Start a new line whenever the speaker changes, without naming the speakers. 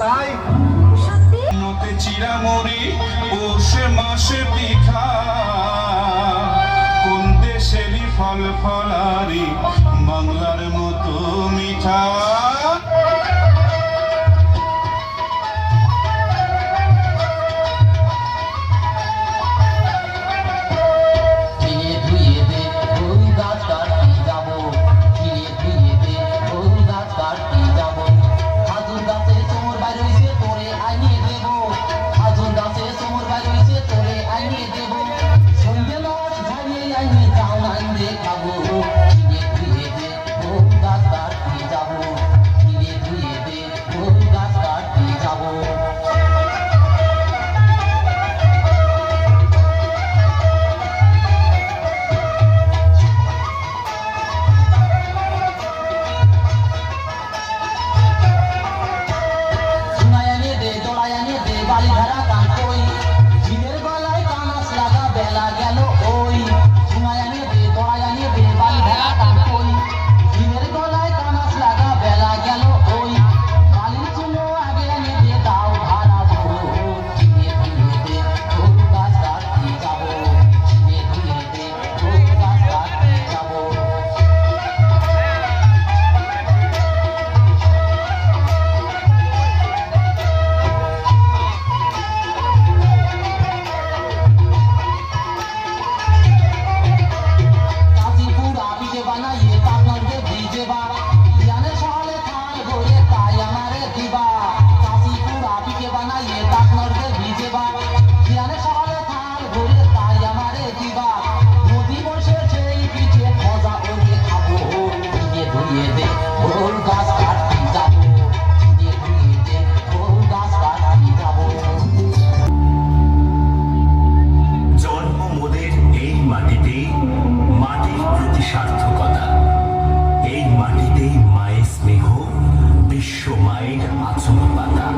তাই
নতে চিরামরি পৌষে মাসে পিঠা। কোন দেশেরই ফল ফলারি বাংলার মতো মিঠা?
সময়ের আচরণ বাতা